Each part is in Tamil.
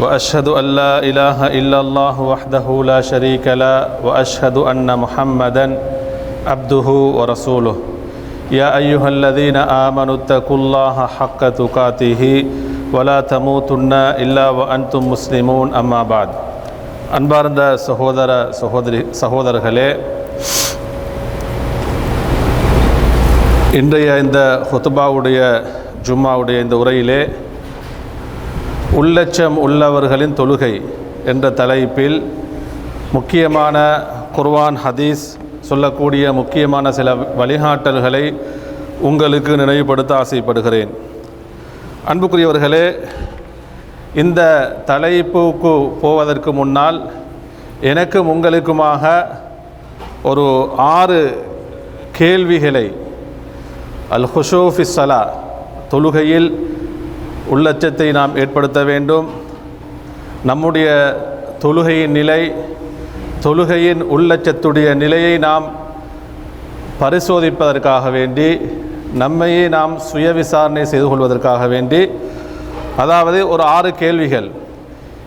واشهد ان لا اله الا الله وحده لا شريك له واشهد ان محمدا عبده ورسوله يا ايها الذين امنوا اتقوا الله حق تقاته ولا تموتن الا وانتم مسلمون اما بعد அன்பார்ந்த சகோதர சகோதரி சகோதரர்களே இன்றைய இந்த ஹுத்துபாவுடைய ஜும்மாவுடைய இந்த உரையிலே உள்ளச்சம் உள்ளவர்களின் தொழுகை என்ற தலைப்பில் முக்கியமான குர்வான் ஹதீஸ் சொல்லக்கூடிய முக்கியமான சில வழிகாட்டல்களை உங்களுக்கு நினைவுபடுத்த ஆசைப்படுகிறேன். அன்புக்குரியவர்களே இந்த தலைப்புக்கு போவதற்கு முன்னால் எனக்கும் உங்களுக்குமாக ஒரு ஆறு கேள்விகளை அல் ஹுஷோஃபிஸ்ஸலா சலா தொழுகையில் உள்ளச்சத்தை நாம் ஏற்படுத்த வேண்டும். நம்முடைய தொழுகையின் நிலை தொழுகையின் உள்ளச்சத்துடைய நிலையை நாம் பரிசோதிப்பதற்காக வேண்டி நம்மையே நாம் சுய விசாரணை செய்து கொள்வதற்காக வேண்டி அதாவது ஒரு ஆறு கேள்விகள்.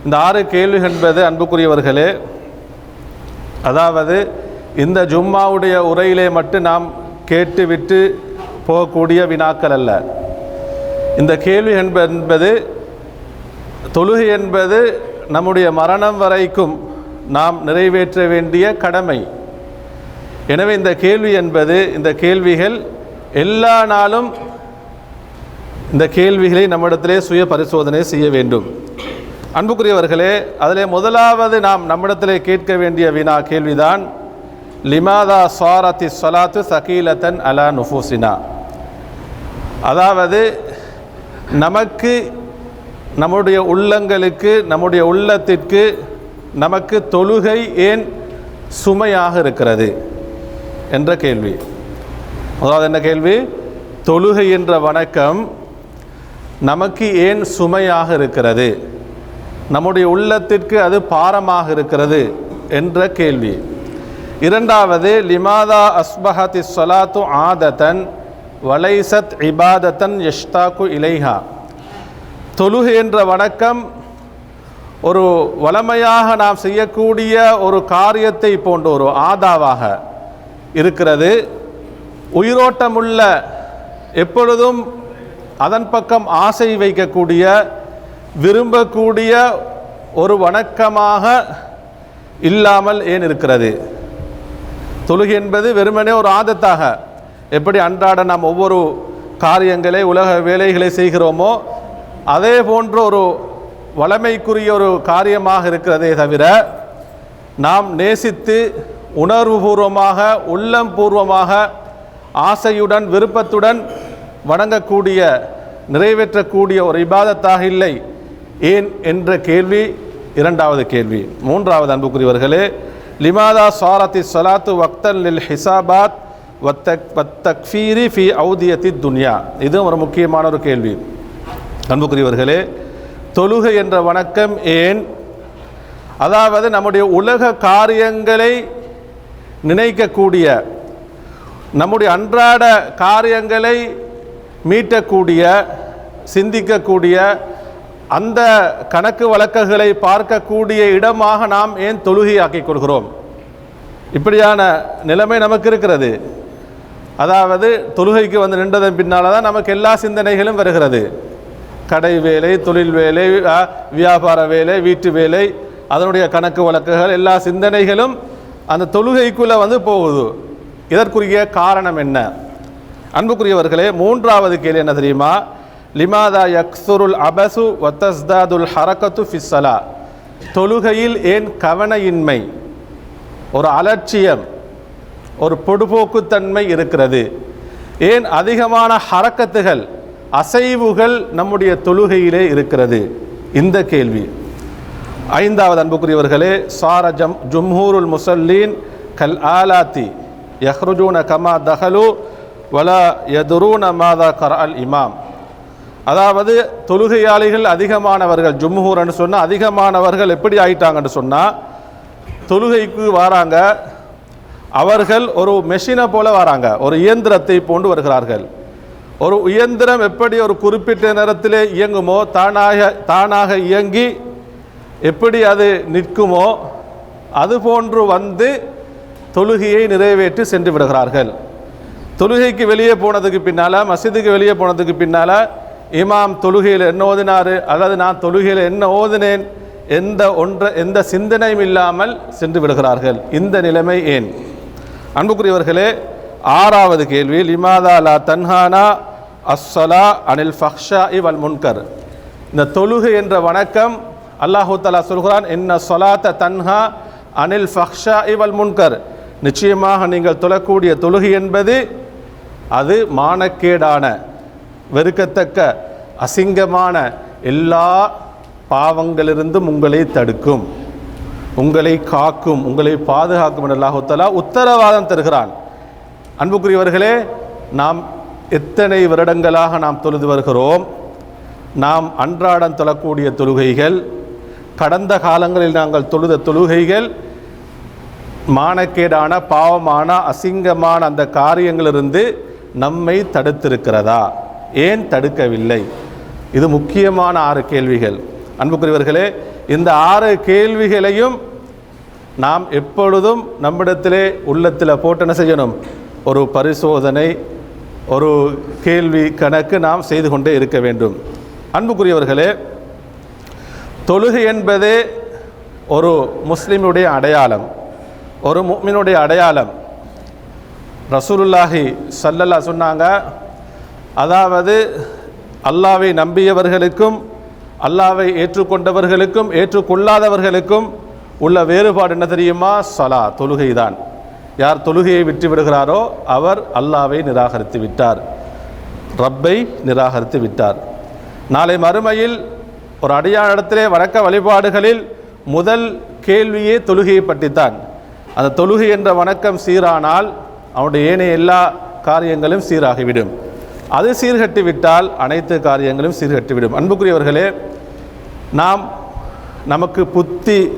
இந்த ஆறு கேள்விகள் என்பது அன்புக்குரியவர்களே அதாவது இந்த ஜும்மாவுடைய உரையிலே மட்டும் நாம் கேட்டுவிட்டு போகக்கூடிய வினாக்கள் அல்ல. இந்த கேள்வி என்ப என்பது தொழுகை என்பது நம்முடைய மரணம் வரைக்கும் நாம் நிறைவேற்ற வேண்டிய கடமை. எனவே இந்த கேள்வி என்பது இந்த கேள்விகள் எல்லா நாளும் இந்த கேள்விகளை நம்மிடத்திலே சுய பரிசோதனை செய்ய வேண்டும். அன்புக்குரியவர்களே அதிலே முதலாவது நாம் நம்மிடத்திலே கேட்க வேண்டிய வினா கேள்விதான் லிமாதா சாரத்தி சொலாத்து சகீலத்தன் அலா நுஃபூசினா. அதாவது நமக்கு நம்முடைய உள்ளங்களுக்கு நம்முடைய உள்ளத்திற்கு நமக்கு தொழுகை ஏன் சுமையாக இருக்கிறது என்ற கேள்வி. அதாவது என்ன கேள்வி? தொழுகை என்ற வணக்கம் நமக்கு ஏன் சுமையாக இருக்கிறது? நம்முடைய உள்ளத்திற்கு அது பாரமாக இருக்கிறது என்ற கேள்வி. இரண்டாவது லிமாதா அஸ்பஹதி சொலாத்து ஆதத்தன் வலைசத் இபாதத்தன் யஷ்தாக்கு இலைஹா. தொழுகு என்ற வணக்கம் ஒரு வளமையாக நாம் செய்யக்கூடிய ஒரு காரியத்தை போன்ற ஒரு ஆதாவாக இருக்கிறது. உயிரோட்டமுள்ள எப்பொழுதும் அதன் பக்கம் ஆசை வைக்கக்கூடிய விரும்பக்கூடிய ஒரு வணக்கமாக இல்லாமல் ஏன் இருக்கிறது? தொழுகை என்பது வெறுமனே ஒரு ஆதத்தாக எப்படி அன்றாட நாம் ஒவ்வொரு காரியங்களை உலக வேலைகளை செய்கிறோமோ அதே போன்ற ஒரு வளமைக்குரிய ஒரு காரியமாக இருக்கிறதே தவிர நாம் நேசித்து உணர்வுபூர்வமாக உள்ளம் பூர்வமாக ஆசையுடன் விருப்பத்துடன் வணங்கக்கூடிய நிறைவேற்றக்கூடிய ஒரு இபாதத்தாக இல்லை. ஏன் என்ற கேள்வி இரண்டாவது கேள்வி. மூன்றாவது அன்புக்குரியவர்களே லிமாதா சாரத்தி சொலாத்து வக்தன் லில் ஹிசாபாத் வத்தக்ஃபீரி ஃபி ஔதியத்தி துன்யா. இதுவும் ஒரு முக்கியமான ஒரு கேள்வி. அன்புக்குரியவர்களே தொழுகை என்ற வணக்கம் ஏன்? அதாவது நம்முடைய உலக காரியங்களை நினைக்கக்கூடிய நம்முடைய அன்றாட காரியங்களை மீட்டக்கூடிய சிந்திக்கக்கூடிய அந்த கணக்கு வழக்குகளை பார்க்கக்கூடிய இடமாக நாம் ஏன் தொழுகையாக்கிக் கொள்கிறோம்? இப்படியான நிலைமை நமக்கு இருக்கிறது. அதாவது தொழுகைக்கு வந்து நின்றதன் பின்னால் தான் நமக்கு எல்லா சிந்தனைகளும் வருகிறது. கடை வேலை தொழில் வேலை வியாபார வேலை வீட்டு வேலை அதனுடைய கணக்கு வழக்குகள் எல்லா சிந்தனைகளும் அந்த தொழுகைக்குள்ளே வந்து போகுது. இதற்குரிய காரணம் என்ன? அன்புக்குரியவர்களே மூன்றாவது கேள்வி என்ன தெரியுமா? லிமாதா யக்சுருல் அபசு வத்தஸ்தாதுல் ஹரக்கத்து ஃபிஸ்ஸலா. தொழுகையில் ஏன் கவனையின்மை? ஒரு அலட்சியம். ஒரு பொடுபோக்குத்தன்மை இருக்கிறது. ஏன் அதிகமான ஹரக்கத்துகள் அசைவுகள் நம்முடைய தொழுகையிலே இருக்கிறது? இந்த கேள்வி. ஐந்தாவது அன்புக்குரியவர்களே சாரஜம் ஜும்ஹூருல் முசல்லீன் கல் ஆலாத்தி யஹ்ருஜூன கமா தஹலு வலா யதுரூன மாதா கர் அல் இமாம். அதாவது தொழுகையாளிகள் அதிகமானவர்கள் ஜும்ஹூர்னு சொன்னால் அதிகமானவர்கள் எப்படி ஆயிட்டாங்கன்னு சொன்னால் தொழுகைக்கு வராங்க அவர்கள் ஒரு மெஷினை போல வராங்க. ஒரு இயந்திரத்தை போன்று வருகிறார்கள். ஒரு இயந்திரம் எப்படி ஒரு குறிப்பிட்ட நேரத்திலே இயங்குமோ தானாக தானாக இயங்கி எப்படி அது நிற்குமோ அதுபோன்று வந்து தொழுகையை நிறைவேற்றி சென்று விடுகிறார்கள். தொழுகைக்கு வெளியே போனதுக்கு பின்னால் மஸ்ஜிதுக்கு வெளியே போனதுக்கு பின்னால் இமாம் தொழுகையில் என்ன ஓதினார்? அல்லது நான் தொழுகையில் என்ன ஓதினேன்? எந்த ஒன்ற எந்த சிந்தனையும் இல்லாமல் சென்று விடுகிறார்கள். இந்த நிலைமை ஏன்? அன்புக்குரியவர்களே ஆறாவது கேள்வி லிமாதா லா தன்ஹானா அஸ்ஸலா அனில் ஃபக்ஷா இவல் முன்கர்? இந்த தொழுகு என்ற வணக்கம் அல்லாஹு தலா சொல்கிறான் என்ன சொலாத்த தன்ஹா அனில் ஃபக்ஷா இவல் முன்கர். நிச்சயமாக நீங்கள் தொழக்கூடிய தொழுகு என்பது அது மானக்கேடான வெறுக்கத்தக்க அசிங்கமான எல்லா பாவங்களிலிருந்தும் உங்களை தடுக்கும். உங்களை காக்கும் உங்களை பாதுகாக்கும் என்று அல்லாஹுத்தலா உத்தரவாதம் தருகிறான். அன்புக்குரியவர்களே நாம் எத்தனை வருடங்களாக நாம் தொழுது வருகிறோம்? நாம் அன்றாடம் தொழக்கூடிய தொழுகைகள் கடந்த காலங்களில் நாங்கள் தொழுத தொழுகைகள் மானக்கேடான பாவமான அசிங்கமான அந்த காரியங்களிலிருந்து நம்மை தடுத்திருக்கிறதா? ஏன் தடுக்கவில்லை? இது முக்கியமான ஆறு கேள்விகள். அன்புக்குரியவர்களே இந்த ஆறு கேள்விகளையும் நாம் எப்பொழுதும் நம்மிடத்திலே உள்ளத்தில் போட்டு என்ன செய்யணும்? ஒரு பரிசோதனை ஒரு கேள்வி கணக்கு நாம் செய்து கொண்டே இருக்க வேண்டும். அன்புக்குரியவர்களே தொழுகை என்பதே ஒரு முஸ்லீமுடைய அடையாளம். ஒரு முக்மினுடைய அடையாளம். ரசூலுல்லாஹி சல்லல்லா சொன்னாங்க அதாவது அல்லாவை நம்பியவர்களுக்கும் அல்லாவை ஏற்றுக்கொண்டவர்களுக்கும் ஏற்றுக்கொள்ளாதவர்களுக்கும் உள்ள வேறுபாடு என்ன தெரியுமா? சலா தொழுகை தான் யார் தொழுகையை விட்டு விடுகிறாரோ அவர் அல்லாவை நிராகரித்து விட்டார். ரப்பை நிராகரித்து விட்டார். நாளை மறுமையில் ஒரு அடையாளத்திலே வணக்க வழிபாடுகளில் முதல் கேள்வியே தொழுகையை பற்றித்தான். அந்த தொழுகை என்ற வணக்கம் சீரானால் அவனுடைய ஏனைய எல்லா காரியங்களும் சீராகிவிடும். அது சீர்கட்டி விட்டால் அனைத்து காரியங்களும் சீர்கட்டிவிடும். அன்புக்குரியவர்களே நாம் நமக்கு புத்தி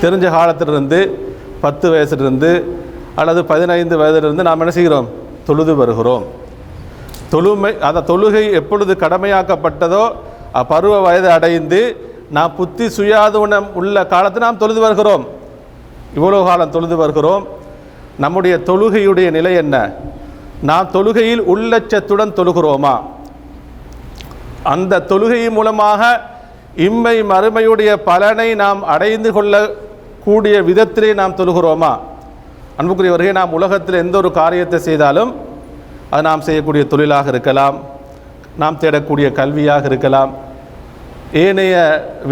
தெரிஞ்ச காலத்திலிருந்து பத்து வயசுலேருந்து அல்லது பதினைந்து வயதிலிருந்து நாம் என்ன செய்கிறோம்? தொழுது வருகிறோம். தொழுமை அந்த தொழுகை எப்பொழுது கடமையாக்கப்பட்டதோ பருவ வயது அடைந்து நாம் புத்தி சுயாதீனம் உள்ள காலத்தில் நாம் தொழுது வருகிறோம். இவ்வளோ காலம் தொழுது வருகிறோம். நம்முடைய தொழுகையுடைய நிலை என்ன? நாம் தொழுகையில் உள்ளச்சத்துடன் தொழுகிறோமா? அந்த தொழுகையின் மூலமாக இம்மை மறுமையுடைய பலனை நாம் அடைந்து கொள்ளக்கூடிய விதத்திலே நாம் தொழுகிறோமா? அன்புக்குரியவர்களே நாம் உலகத்தில் எந்த ஒரு காரியத்தை செய்தாலும் அது நாம் செய்யக்கூடிய தொழிலாக இருக்கலாம் நாம் தேடக்கூடிய கல்வியாக இருக்கலாம் ஏனைய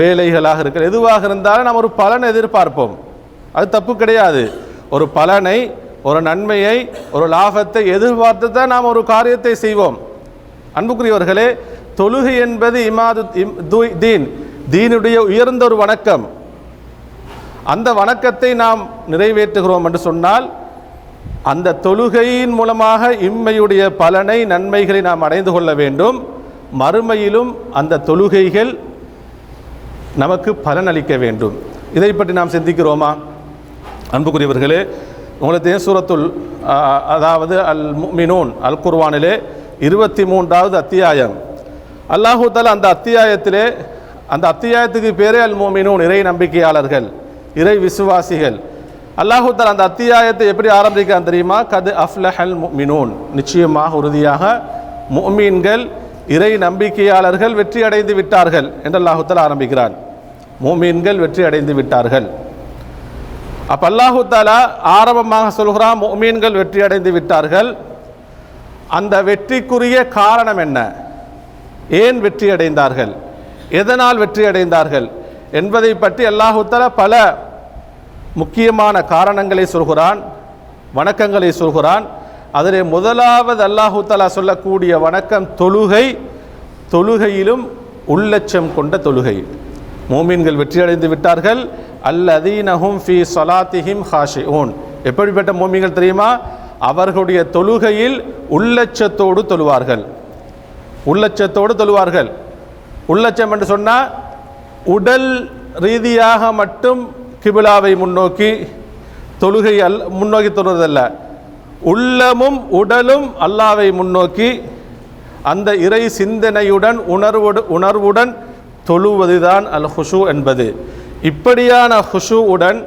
வேலைகளாக இருக்கலாம் எதுவாக இருந்தாலும் நாம் ஒரு பலன் எதிர்பார்ப்போம். அது தப்பு கிடையாது. ஒரு பலனை ஒரு நன்மையை ஒரு லாபத்தை எதிர்பார்த்து தான் நாம் ஒரு காரியத்தை செய்வோம். அன்புக்குரியவர்களே தொழுகை என்பது இமாது இம் தீன். தீனுடைய உயர்ந்த ஒரு வணக்கம். அந்த வணக்கத்தை நாம் நிறைவேற்றுகிறோம் என்று சொன்னால் அந்த தொழுகையின் மூலமாக இம்மையுடைய பலனை நன்மைகளை நாம் அடைந்து கொள்ள வேண்டும். மறுமையிலும் அந்த தொழுகைகள் நமக்கு பலனளிக்க வேண்டும். இதை பற்றி நாம் சிந்திக்கிறோமா? அன்புக்குரியவர்களே உங்களுக்கு சூரத்துல் அதாவது அல் மினோன் அல் குர்வானிலே இருபத்தி மூன்றாவது அத்தியாயம் அல்லாஹூ அந்த அத்தியாயத்திலே அந்த அத்தியாயத்துக்கு பேரே அல் மோமினூன் இறை நம்பிக்கையாளர்கள் இறை விசுவாசிகள். அல்லாஹூ அந்த அத்தியாயத்தை எப்படி ஆரம்பிக்கிறான் தெரியுமா? கது அஃப்லஹல் மினூன் நிச்சயமாக உறுதியாக மோமீன்கள் இறை நம்பிக்கையாளர்கள் வெற்றி அடைந்து விட்டார்கள் என்று அல்லாஹூ தஆலா ஆரம்பிக்கிறான். மோமீன்கள் வெற்றி அடைந்து விட்டார்கள். அப்போ அல்லாஹு தாலா ஆரம்பமாக சொல்கிறான் மோமீன்கள் வெற்றி அடைந்து விட்டார்கள். அந்த வெற்றிக்குரிய காரணம் என்ன? ஏன் வெற்றி அடைந்தார்கள் எதனால் வெற்றி அடைந்தார்கள் என்பதை பற்றி அல்லாஹுத்தல பல முக்கியமான காரணங்களை சொல்கிறான் வணக்கங்களை சொல்கிறான். அதிலே முதலாவது அல்லாஹுத்தலா சொல்லக்கூடிய வணக்கம் தொழுகை தொழுகையிலும் உள்ளட்சம் கொண்ட தொழுகை. மோமீன்கள் வெற்றியடைந்து விட்டார்கள். அல்லதீனஹும் ஃபி சொலாத்திஹிம் ஹாஷி ஓன் எப்படிப்பட்ட மோமிகள் தெரியுமா? அவர்களுடைய தொழுகையில் உள்ளட்சத்தோடு தொழுவார்கள். உள்ளச்சத்தோடு தொழுவார்கள். உள்ளச்சம் என்று சொன்னால் உடல் ரீதியாக மட்டும் கிபிலாவை முன்னோக்கி தொழுகை அல் முன்னோக்கி தொழுவதல்ல உள்ளமும் உடலும் அல்லாவை முன்னோக்கி அந்த இறை சிந்தனையுடன் உணர்வோடு உணர்வுடன் தொழுவதுதான் அல் ஹுஷு என்பது. இப்படியான ஹுஷுவுடன்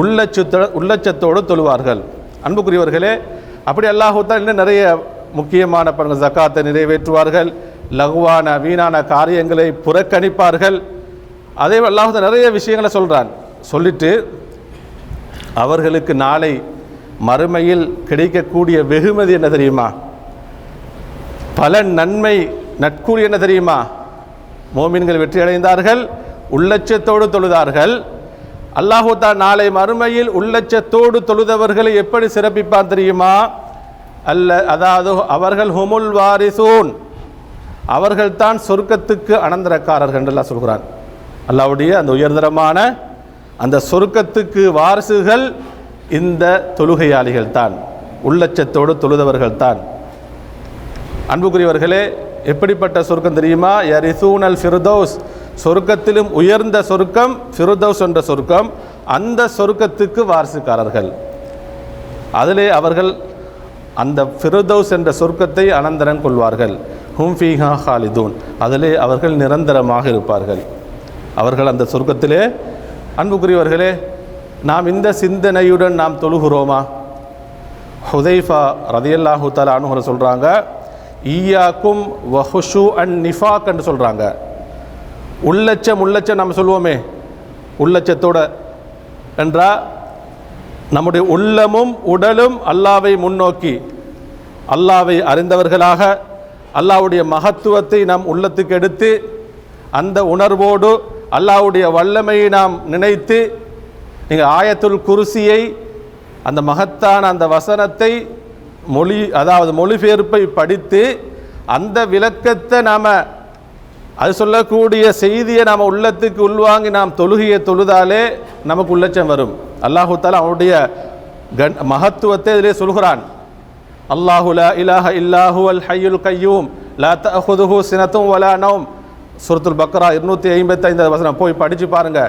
உள்ளச்சத்தோடு உள்ளச்சத்தோடு தொழுவார்கள். அன்புக்குரியவர்களே அப்படி அல்லாஹூத்தான் இன்னும் நிறைய முக்கியமான பண்பு ஜக்காத்தை நிறைவேற்றுவார்கள். லகுவான வீணான காரியங்களை புறக்கணிப்பார்கள். அதே அல்லாஹ் நிறைய விஷயங்களை சொல்கிறான் சொல்லிட்டு அவர்களுக்கு நாளை மறுமையில் கிடைக்கக்கூடிய வெகுமதி என்ன தெரியுமா? பல நன்மை நட்கூலி என்ன தெரியுமா? மோமின்கள் வெற்றி அடைந்தார்கள் உள்ளட்சத்தோடு தொழுதார்கள். அல்லாஹூத்தா நாளை மறுமையில் உள்ளட்சத்தோடு தொழுதவர்களை எப்படி சிறப்பிப்பான் தெரியுமா? அல்ல அதாவது அவர்கள் ஹுமுல் வாரிசூன். அவர்கள்தான் சொர்க்கத்துக்கு அனந்தரக்காரர்கள் என்றெல்லாம் சொல்கிறான். அல்லாவுடைய அந்த உயர்தரமான அந்த சொர்க்கத்துக்கு வாரிசுகள் இந்த தொழுகையாளிகள் தான் உள்ளச்சத்தோடு தொழுதவர்கள் தான் அன்புக்குரியவர்களே எப்படிப்பட்ட சொர்க்கம் தெரியுமா? யரிசூனல் ஃபிர்தௌஸ். சொர்க்கத்திலும் உயர்ந்த சொர்க்கம் ஃபிர்தௌஸ் என்ற சொர்க்கம் அந்த சொர்க்கத்துக்கு வாரிசுக்காரர்கள். அதிலே அவர்கள் அந்த ஃபிர்தௌஸ் என்ற சொர்க்கத்தை அனந்தரன் கொள்வார்கள். ஹும் ஃபீஹா ஹாலிதூன். அதிலே அவர்கள் நிரந்தரமாக இருப்பார்கள். அவர்கள் அந்த சொர்க்கத்திலே அன்புக்குரியவர்களே நாம் இந்த சிந்தனையுடன் நாம் தொழுகிறோமா? ஹுதைஃபா ரதியல்லாஹு தாலா அனுகுற சொல்கிறாங்க ஈயாக்கும் வஹுஷு அண்ட் நிஃபாக் என்று சொல்கிறாங்க உள்ளச்சம் உள்ளச்சம் நம்ம சொல்லுவோமே உள்ளச்சத்தோட என்றால் நம்முடைய உள்ளமும் உடலும் அல்லாவை முன்னோக்கி அல்லாவை அறிந்தவர்களாக அல்லாவுடைய மகத்துவத்தை நாம் உள்ளத்துக்கு எடுத்து அந்த உணர்வோடு அல்லாவுடைய வல்லமையை நாம் நினைத்து நீங்கள் ஆயத்துல் குருசியை அந்த மகத்தான அந்த வசனத்தை மொழி அதாவது மொழிபெயர்ப்பை படித்து அந்த விளக்கத்தை நாம் அது சொல்லக்கூடிய செய்தியை நாம் உள்ளத்துக்கு உள்வாங்கி நாம் தொழுகையை தொழுதாலே நமக்கு உள்ளச்சம் வரும். அல்லாஹு தாலா அவனுடைய கண் மகத்துவத்தை இதிலே சொல்கிறான். அல்லாஹு லா இலாஹ இல்லாஹு அல் ஹையுல் கையூம் லா தஹுதுஹு சினத்தும் வலா நௌம். சுரத்துல் பக்ரா இருநூத்தி ஐம்பத்தைந்து வசனம் போய் படித்து பாருங்க.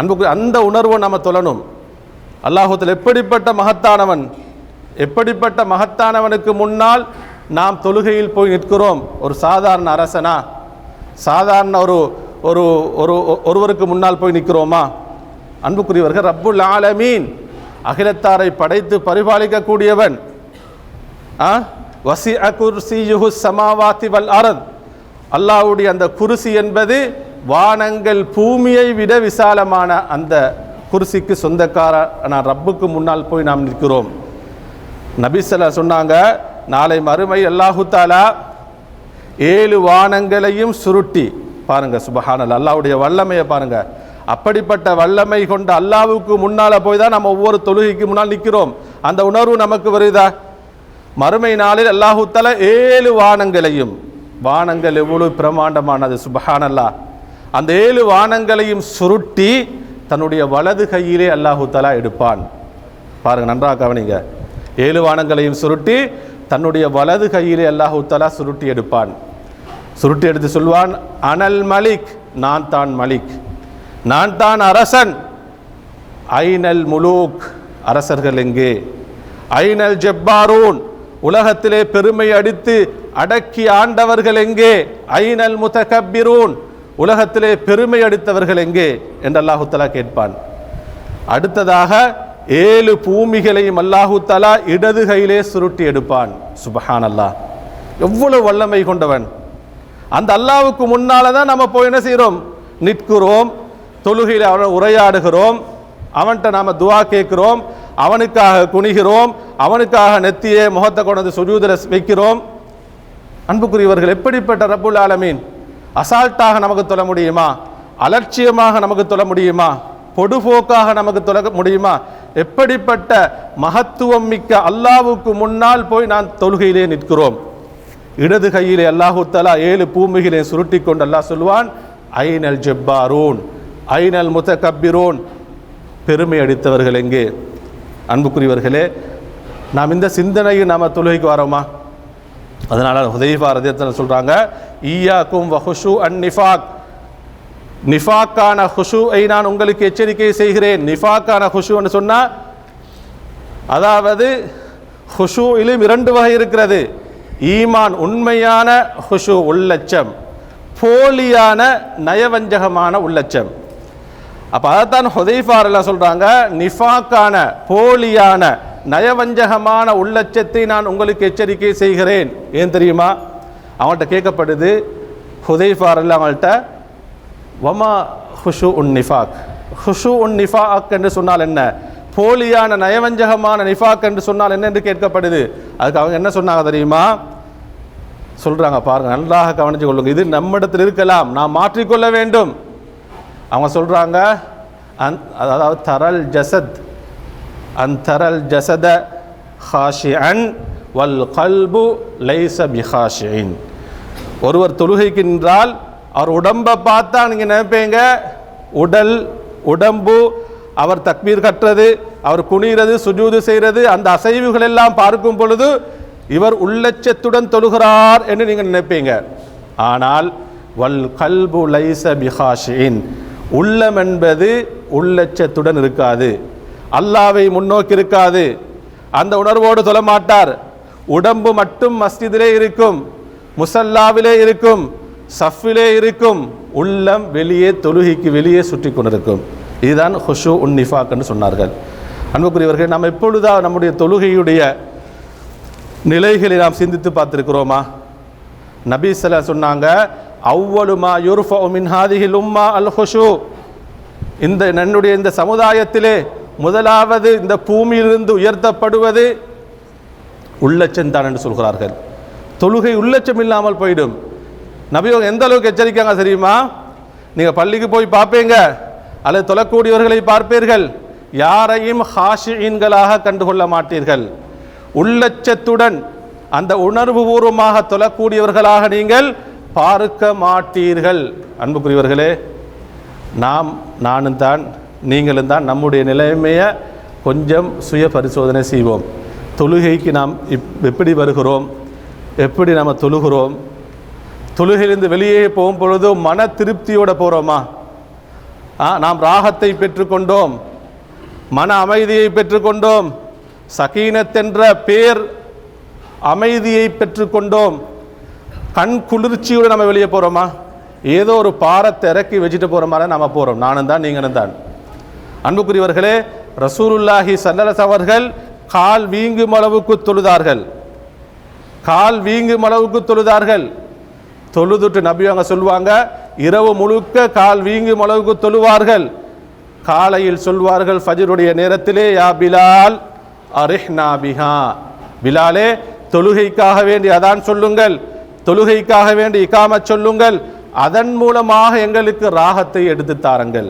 அன்புக்கு அந்த உணர்வை நம்ம தொழணும். அல்லாஹுத்தில் எப்படிப்பட்ட மகத்தானவன் எப்படிப்பட்ட மகத்தானவனுக்கு முன்னால் நாம் தொழுகையில் போய் நிற்கிறோம்? ஒரு சாதாரண அரசனா? சாதாரண ஒரு ஒரு ஒரு ஒருவருக்கு முன்னால் போய் நிற்கிறோமா? அன்புக்குரியவர்கள் ரப்புல் ஆலமீன். அகிலத்தாரை படைத்து பரிபாலிக்கக்கூடியவன் ஆ? வசி அகுர்சியுஹு சமாவாத்தி வல் அரத். அல்லாஹ்வுடைய அந்த குருசி என்பது வானங்கள் பூமியை விட விசாலமான அந்த குருசிக்கு சொந்தக்கார ரப்புக்கு முன்னால் போய் நாம் நிற்கிறோம். நபிசல சொன்னாங்க நாளை மறுமை அல்லாஹு தாலா ஏழு வானங்களையும் சுருட்டி. பாருங்க சுபஹானல் அல்லாஹ்வுடைய வல்லமையை பாருங்க. அப்படிப்பட்ட வல்லமை கொண்ட அல்லாவுக்கு முன்னால போய் தான் நம்ம ஒவ்வொரு தொழுகைக்கு முன்னால் நிற்கிறோம் அந்த உணர்வு நமக்கு வருதா? மறுமை நாளில் அல்லாஹு ஏழு வானங்களையும் வானங்கள் எவ்வளவு பிரமாண்டமானது சுபஹானல்லா. அந்த ஏழு வானங்களையும் சுருட்டி தன்னுடைய வலது கையிலே அல்லாஹு தலா எடுப்பான். பாருங்க நன்றாக கவனிங்க. ஏழு வானங்களையும் சுருட்டி தன்னுடைய வலது கையிலே அல்லாஹு தலா சுருட்டி எடுப்பான். சுருட்டி எடுத்து சொல்வான் அனல் மலிக் நான் தான் மலிக். நான் தான் அரசன். ஐனல் முலூக் அரசர்கள் எங்கே? ஐனல் ஜெப்பாரூன் உலகத்திலே பெருமை அடித்து அடக்கி ஆண்டவர்கள் எங்கே? ஐனல் முதகப்பிரூன் உலகத்திலே பெருமை அடித்தவர்கள் எங்கே? என்று அல்லாஹுத்தலா கேட்பான். அடுத்ததாக ஏழு பூமிகளையும் அல்லாஹு தலா இடது கையிலே சுருட்டி எடுப்பான். சுபஹான் அல்லாஹ் எவ்வளவு வல்லமை கொண்டவன். அந்த அல்லாவுக்கு முன்னால தான் நம்ம போய் என்ன செய்கிறோம் நிற்கிறோம். தொழுகையில் அவனை உரையாடுகிறோம். அவன்கிட்ட நாம் துவா கேட்கிறோம். அவனுக்காக குனிகிறோம். அவனுக்காக நெத்தியே முகத்தை கொண்டு வந்து வைக்கிறோம். அன்புக்குரியவர்கள் எப்படிப்பட்ட ரபுல் ஆலமீன்? அசால்ட்டாக நமக்கு தொழ முடியுமா? அலட்சியமாக நமக்கு தொழ முடியுமா? பொடுபோக்காக நமக்கு தொழ முடியுமா? எப்படிப்பட்ட மகத்துவம் மிக்க அல்லாவுக்கு முன்னால் போய் நான் தொழுகையிலே நிற்கிறோம். இடது கையிலே அல்லாஹுத்தலா ஏழு பூமிகளை சுருட்டி கொண்டு அல்லாஹ் சொல்வான் ஐநல் ஜெப்பாரூன் ஐனல் முத்தகப்பிரோன் பெருமை அடித்தவர்கள் எங்கே? அன்புக்குரியவர்களே நாம் இந்த சிந்தனையை நாம் தொழுகைக்கு வரோமா? அதனால் ஹுதைஃபா ரதியத்தில் சொல்கிறாங்க ஈயாக்கும் வஹுஷு அன் நிஃபாக். நிஃபாக்கான ஹுஷுவை நான் உங்களுக்கு எச்சரிக்கை செய்கிறேன். நிஃபாக்கான ஹுஷுன்னு சொன்னால் அதாவது ஹுஷுவிலும் இரண்டு வகை இருக்கிறது. ஈமான் உண்மையான ஹுஷு உள்ளச்சம். போலியான நயவஞ்சகமான உள்ளச்சம். அப்போ அதைத்தான் ஹுதைஃபாரெல்லாம் சொல்கிறாங்க நிஃபாக்கான போலியான நயவஞ்சகமான உள்ளச்சத்தை நான் உங்களுக்கு எச்சரிக்கை செய்கிறேன். ஏன் தெரியுமா? அவங்கள்ட்ட கேட்கப்படுது ஹுதைஃபாரெல்லாம் அவங்கள்ட்ட வமா ஹுஷு உன் நிஃபாக். ஹுஷு உன் நிஃபாக் என்று சொன்னால் என்ன? போலியான நயவஞ்சகமான நிஃபாக் என்று சொன்னால் என்ன என்று கேட்கப்படுது. அதுக்கு அவங்க என்ன சொன்னாங்க தெரியுமா? சொல்கிறாங்க பாருங்க நன்றாக கவனிச்சு கொள்ளுங்க இது நம்மிடத்தில் இருக்கலாம் நாம் மாற்றிக்கொள்ள வேண்டும். அவங்க சொல்கிறாங்க அந் அதாவது தரல் ஜசத் அந் தரல் ஜசத ஹாஷி அன் வல் கல்பு லைச பிஹாஷின் ஒருவர் தொழுகைக்கு நின்றால் அவர் உடம்பை பார்த்தா நீங்கள் நினைப்பீங்க. உடல் உடம்பு அவர் தக்பீர் கட்டுறது அவர் குனிகிறது சுஜூது செய்கிறது அந்த அசைவுகள் எல்லாம் பார்க்கும் பொழுது இவர் உள்ளச்சத்துடன் தொழுகிறார் என்று நீங்கள் நினைப்பீங்க. ஆனால் வல் கல்பு லைச பிஹாஷின் உள்ளம் என்பது உள்ளச்சத்துடன் இருக்காது. அல்லாவை முன்னோக்கி இருக்காது. அந்த உணர்வோடு தொழ மாட்டார் உடம்பு மட்டும் மஸ்ஜிதிலே இருக்கும். முசல்லாவிலே இருக்கும். சஃபிலே இருக்கும். உள்ளம் வெளியே தொழுகைக்கு வெளியே சுற்றி கொண்டிருக்கும். இதுதான் ஹுஷு உன் நிஃபாக் என்று சொன்னார்கள். அன்புக்குரியவர்கள் நாம் எப்பொழுதா நம்முடைய தொழுகையுடைய நிலைகளை நாம் சிந்தித்து பார்த்துருக்கிறோமா? நபி ஸல்லல்லாஹு சொன்னாங்க அவ்வளுமா யுர்ஃபு மின் ஹாதிஹில் உம்மா அல் ஹுஷு. இந்த என்னுடைய இந்த சமுதாயத்திலே முதலாவது இந்த பூமியிலிருந்து உயர்த்தப்படுவது உள்ளச்சம் தான் என்று சொல்கிறார்கள். தொழுகை உள்ளச்சம் இல்லாமல் போயிடும். நபி எந்த அளவுக்கு எச்சரிக்காங்க தெரியுமா? நீங்கள் பள்ளிக்கு போய் பார்ப்பீங்க. அல்லது தொழக்கூடியவர்களை பார்ப்பீர்கள். யாரையும் ஹாஷியன்களாக கண்டுகொள்ள மாட்டீர்கள். உள்ளச்சத்துடன் அந்த உணர்வுபூர்வமாக தொழக்கூடியவர்களாக நீங்கள் பார்க்க மாட்டீர்கள். அன்புக்குரியவர்களே நாம் நானும் தான் நீங்களும் தான் நம்முடைய நிலைமையை கொஞ்சம் சுய பரிசோதனை செய்வோம். தொழுகைக்கு நாம் இப் எப்படி வருகிறோம்? எப்படி நம்ம தொழுகிறோம்? தொழுகையிலிருந்து வெளியே போகும் பொழுது மன திருப்தியோடு போகிறோமா ஆ நாம் ராகத்தை பெற்றுக்கொண்டோம். மன அமைதியை பெற்றுக்கொண்டோம். சகீனத்தென்ற பேர் அமைதியை பெற்றுக்கொண்டோம். கண் குளிர்ச்சியோடு நம்ம வெளியே போகிறோமா ஏதோ ஒரு பாரத்தை இறக்கி வச்சுட்டு போகிற மாதிரி நம்ம போகிறோம் நானும் தான் நீங்களும் தான். அன்புக்குரியவர்களே ரசூலுல்லாஹி சல்லரஸ் அவர்கள் கால் வீங்கும் அளவுக்கு தொழுதார்கள். கால் வீங்கும் அளவுக்கு தொழுதார்கள். தொழுதுட்டு நபி அவங்க சொல்லுவாங்க இரவு முழுக்க கால் வீங்கும் அளவுக்கு தொழுவார்கள். காலையில் சொல்வார்கள் ஃபஜருடைய நேரத்திலே யா பிலால் அரிஹ்னா பிஹா. பிலாலே தொழுகைக்காக வேண்டி அதான் சொல்லுங்கள் தொழுகைக்காக வேண்டி இக்காம சொல்லுங்கள் அதன் மூலமாக எங்களுக்கு ராகத்தை எடுத்து தாருங்கள்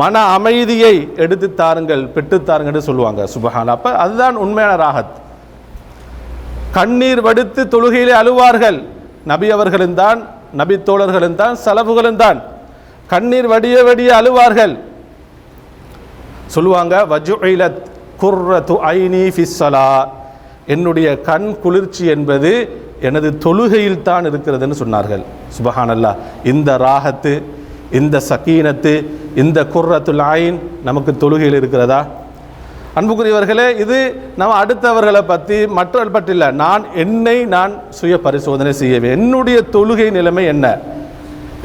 மன அமைதியை எடுத்து தாருங்கள் பெற்றுத்தாருங்கன்னு சொல்லுவாங்க சுபஹான் அப்போ அதுதான் உண்மையான ராகத். கண்ணீர் வடித்து தொழுகையிலே அழுவார்கள். நபி அவர்களும் தான் நபி தோழர்களும் தான் செலவுகளும் தான் கண்ணீர் வடிய வடிய அழுவார்கள். சொல்லுவாங்க வஜுஇலத் குர்ரத்து ஐனி ஃபிஸ்ஸலா. என்னுடைய கண் குளிர்ச்சி என்பது எனது தொழுகையில் தான் இருக்கிறதுன்னு சொன்னார்கள். சுபஹானல்லா. இந்த ராகத்து இந்த சக்கீனத்து இந்த குர்ரத்துல் ஆயின் நமக்கு தொழுகையில் இருக்கிறதா? அன்புக்குரியவர்களே இது நம்ம அடுத்தவர்களை பற்றி மற்றவர்கள் பற்றி இல்லை. நான் என்னை நான் சுய பரிசோதனை செய்யவேன் என்னுடைய தொழுகை நிலைமை என்ன?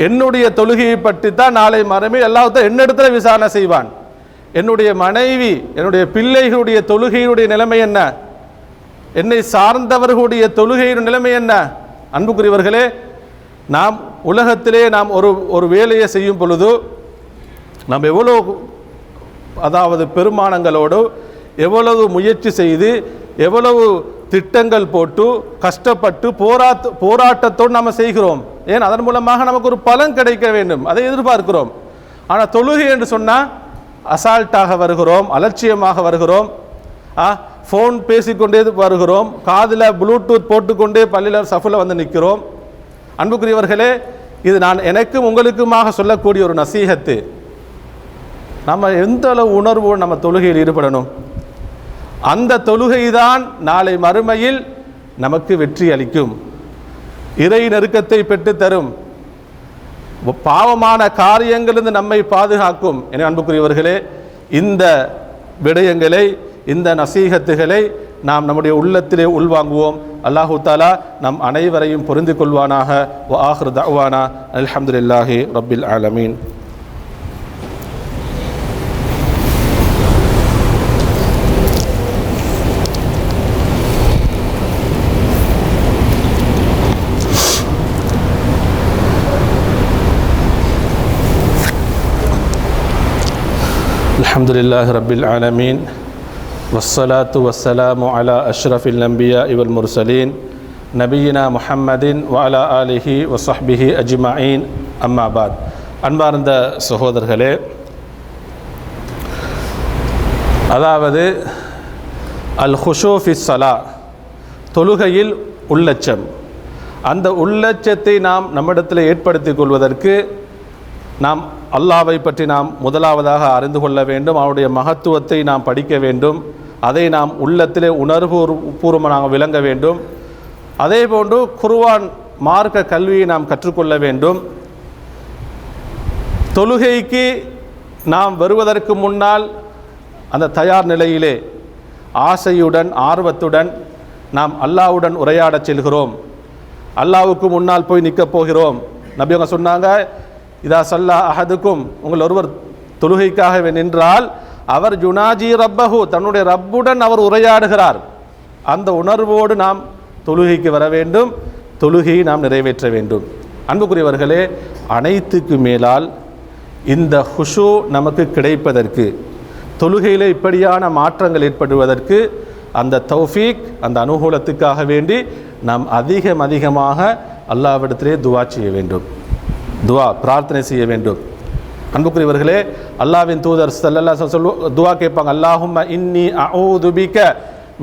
என்னுடைய தொழுகையை பற்றி தான் நாளை மறைமை எல்லாத்தையும் என்னிடத்துல விசாரணை செய்வான்? என்னுடைய மனைவி என்னுடைய பிள்ளைகளுடைய தொழுகையினுடைய நிலைமை என்ன? என்னை சார்ந்தவர்களுடைய தொழுகையின் நிலைமை என்ன? அன்புக்குரியவர்களே நாம் உலகத்திலே நாம் ஒரு ஒரு வேலையை செய்யும் பொழுது நாம் எவ்வளோ அதாவது பெருமானங்களோடு எவ்வளவு முயற்சி செய்து எவ்வளவு திட்டங்கள் போட்டு கஷ்டப்பட்டு போராத் போராட்டத்தோடு நாம் செய்கிறோம். ஏன்? அதன் மூலமாக நமக்கு ஒரு பலன் கிடைக்க வேண்டும். அதை எதிர்பார்க்கிறோம். ஆனால் தொழுகை என்று சொன்னால் அசால்ட்டாக வருகிறோம் அலட்சியமாக வருகிறோம். ஆ ஃபோன் பேசிக்கொண்டே வருகிறோம் காதில் ப்ளூடூத் போட்டுக்கொண்டே பள்ளியில் சஃபில் வந்து நிற்கிறோம். அன்புக்குரியவர்களே இது நான் எனக்கும் உங்களுக்குமாக சொல்லக்கூடிய ஒரு நசீகத்து. நம்ம எந்த அளவு உணர்வோடு நம்ம தொழுகையில் ஈடுபடணும்? அந்த தொழுகைதான் நாளை மறுமையில் நமக்கு வெற்றி அளிக்கும். இறை நெருக்கத்தை பெற்றுத்தரும் பாவமான காரியங்களிலிருந்து நம்மை பாதுகாக்கும். என அன்புக்குரியவர்களே இந்த விடயங்களை இந்த நசீகத்துகளை நாம் நம்முடைய உள்ளத்திலே உள்வாங்குவோம். அல்லாஹு தாலா நம் அனைவரையும் புரிந்து கொள்வானாக. ஆஹ்ரு தவானா அலமதுல்லாஹி ரபில் ஆலமீன். الحمد لله رب العالمين والصلاة والسلام على أشرف الأنبياء والمرسلين نبينا محمد وعلى آله وصحبه أجمعين أما بعد அன்பார்ந்த சகோதரர்களே அதாவது அல் ஹுஷூஃபி சலா தொழுகையில் உள்ளச்சம் அந்த உள்ளச்சத்தை நாம் நம்மிடத்தில் ஏற்படுத்திக் கொள்வதற்கு நாம் அல்லாவை பற்றி நாம் முதலாவதாக அறிந்து கொள்ள வேண்டும். அவருடைய மகத்துவத்தை நாம் படிக்க வேண்டும். அதை நாம் உள்ளத்திலே உணர்வு பூர்வமாக விளங்க வேண்டும். அதே போன்று குருவான் மார்க்க கல்வியை நாம் கற்றுக்கொள்ள வேண்டும். தொழுகைக்கு நாம் வருவதற்கு முன்னால் அந்த தயார் நிலையிலே ஆசையுடன் ஆர்வத்துடன் நாம் அல்லாவுடன் உரையாடச் செல்கிறோம். அல்லாவுக்கு முன்னால் போய் நிற்கப் போகிறோம். நபி அவங்க சொன்னாங்க இதா சல்லா அஹதுக்கும் உங்கள் ஒருவர் தொழுகைக்காக நின்றால் அவர் ஜுனாஜி ரப்பஹு தன்னுடைய ரப்புடன் அவர் உரையாடுகிறார். அந்த உணர்வோடு நாம் தொழுகைக்கு வர வேண்டும் தொழுகையை நாம் நிறைவேற்ற வேண்டும். அன்புக்குரியவர்களே அனைத்துக்கு மேலால் இந்த ஹுஷு நமக்கு கிடைப்பதற்கு தொழுகையில் இப்படியான மாற்றங்கள் ஏற்படுவதற்கு அந்த தௌஃபீக் அந்த அனுகூலத்துக்காக வேண்டி நாம் அதிகம் அதிகமாக அல்லாவிடத்திலே துவா செய்ய வேண்டும். துவா பிரார்த்தனை செய்ய வேண்டும். அன்புக்குரியவர்களே அல்லாவின் தூதர் சல்லல்லா சொல்லு துவா கேட்பாங்க அல்லாஹும் இன்னி அஊதுபிக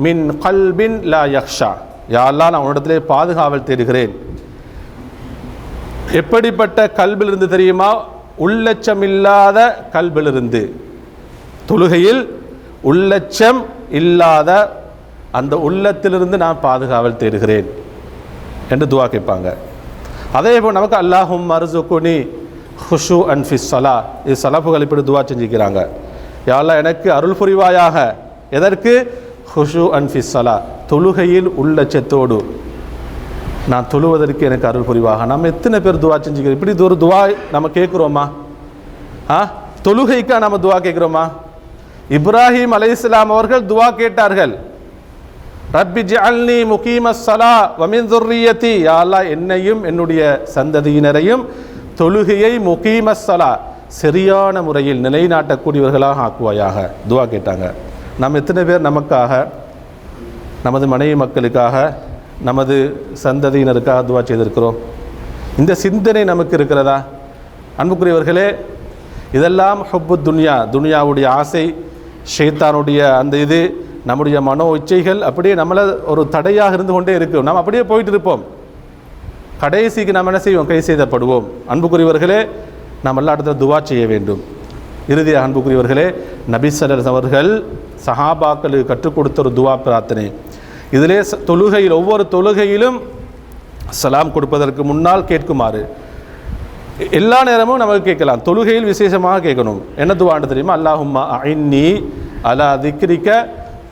மின் கல்பின் லா யக்ஷா யா அல்லாஹ் நான் உன்னிடத்திலே பாதுகாவல் தேடுகிறேன். எப்படிப்பட்ட கல்பிலிருந்து தெரியுமா? உள்ளச்சமில்லாத கல்பிலிருந்து. தொழுகையில் உள்ளச்சம் இல்லாத அந்த உள்ளத்திலிருந்து நான் பாதுகாவல் தேடுகிறேன் என்று துவா கேட்பாங்க. அதே போல் நமக்கு அல்லாஹும் மருசுக்குனி ஹுஷு அண்ட் ஃபிஸ் சலா. இது சலப்புகள் இப்படி துவா செஞ்சுக்கிறாங்க. யாரெல்லாம் எனக்கு அருள் புரிவாயாக. எதற்கு? ஹுஷு அண்ட் ஃபிஸ் சலா. தொழுகையில் உள்ளச்சத்தோடு நான் தொழுவதற்கு எனக்கு அருள் புரிவாக. நம்ம எத்தனை பேர் துவா செஞ்சுக்கிறோம்? இப்படி ஒரு துவா நம்ம கேட்குறோமா? ஆ? தொழுகைக்கா நம்ம துவா கேட்குறோமா? இப்ராஹிம் அலைஹிஸ்ஸலாம் அவர்கள் துவா கேட்டார்கள். ரப்பி ஜஅல்னி முகீம ஸலா வமின் துர்ரியதி யாலா என்னையும் என்னுடைய சந்ததியினரையும் தொழுகையை முகீம சரியான முறையில் நிலைநாட்டக்கூடியவர்களாக ஆக்குவாயாக. துவா கேட்டாங்க. நம் எத்தனை பேர் நமக்காக நமது மனைவி மக்களுக்காக நமது சந்ததியினருக்காக துவா செய்திருக்கிறோம்? இந்த சிந்தனை நமக்கு இருக்கிறதா? அன்புக்குரியவர்களே இதெல்லாம் ஹொப்பு துன்யா துனியாவுடைய ஆசை ஷைத்தானுடைய அந்த இது நம்முடைய மனோ இச்சைகள் அப்படியே நம்மளை ஒரு தடையாக இருந்து கொண்டே இருக்கும். நாம் அப்படியே போயிட்டு இருப்போம். கடைசிக்கு நாம் என்ன செய்வோம்? கை செய்தப்படுவோம் அன்புக்குரியவர்களே நாம் எல்லா இடத்துல துவா செய்ய வேண்டும். இறுதியாக அன்புக்குரியவர்களே நபிசல்லர் அவர்கள் சஹாபாக்களுக்கு கற்றுக் கொடுத்த ஒரு துவா பிரார்த்தனை. இதிலே தொழுகையில் ஒவ்வொரு தொழுகையிலும் சலாம் கொடுப்பதற்கு முன்னால் கேட்குமாறு. எல்லா நேரமும் நமக்கு கேட்கலாம். தொழுகையில் விசேஷமாக கேட்கணும். என்ன துவாண்டு தெரியுமா? அல்லாஹும்மா ஐன்னி அலா திக்ரிக்க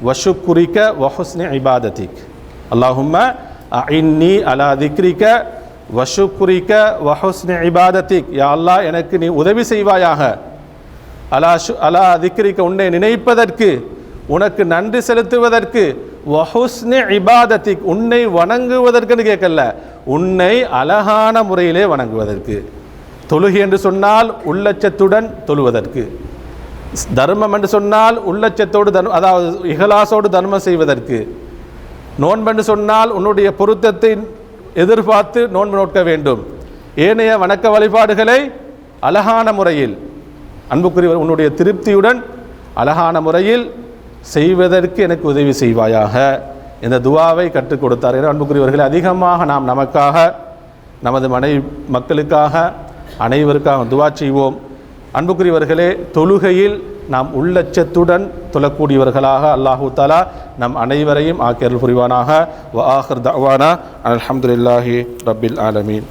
வஷுக்குரிக்க வஹுஸ்னி இபாதத்திக் அல்லாஹும்மா ஐன்னி அலா திக்ரிக்க வஷுக்குரிக்க வஹுஸ்னி இபாதத்திக் யா அல்லாஹ் எனக்கு நீ உதவி செய்வாயாக. அலா ஷு அலா திக்ரிக்க உன்னை நினைப்பதற்கு உனக்கு நன்றி செலுத்துவதற்கு வஹுஸ்னி இபாதத்திக் உன்னை வணங்குவதற்குன்னு கேட்கல. உன்னை அழகான முறையிலே வணங்குவதற்கு. தொழுகி என்று சொன்னால் உள்ளச்சத்துடன் தொழுவதற்கு. தர்மம் என்று சொன்னால் உள்ளச்சத்தோடு தர்மம் அதாவது இகலாசோடு தர்மம் செய்வதற்கு. நோன்பென்று சொன்னால் உன்னுடைய பொருத்தத்தை எதிர்பார்த்து நோன்பு நோக்க வேண்டும். ஏனைய வணக்க வழிபாடுகளை அழகான முறையில் அன்புக்குரியவர் உன்னுடைய திருப்தியுடன் அழகான முறையில் செய்வதற்கு எனக்கு உதவி செய்வாயாக. இந்த துவாவை கற்றுக் கொடுத்தார். என அன்புக்குரியவர்களை அதிகமாக நாம் நமக்காக நமது மனைவி மக்களுக்காக அனைவருக்காக துவா செய்வோம். அன்புக்குரியவர்களே தொழுகையில் நாம் உள்ளச்சத்துடன் தொழக்கூடியவர்களாக அல்லாஹு தாலா நம் அனைவரையும் ஆக்கியல் புரிவானாக. வ ஆஹர் தவானா அலமதுல்லாஹி ரபில் ஆலமீன்.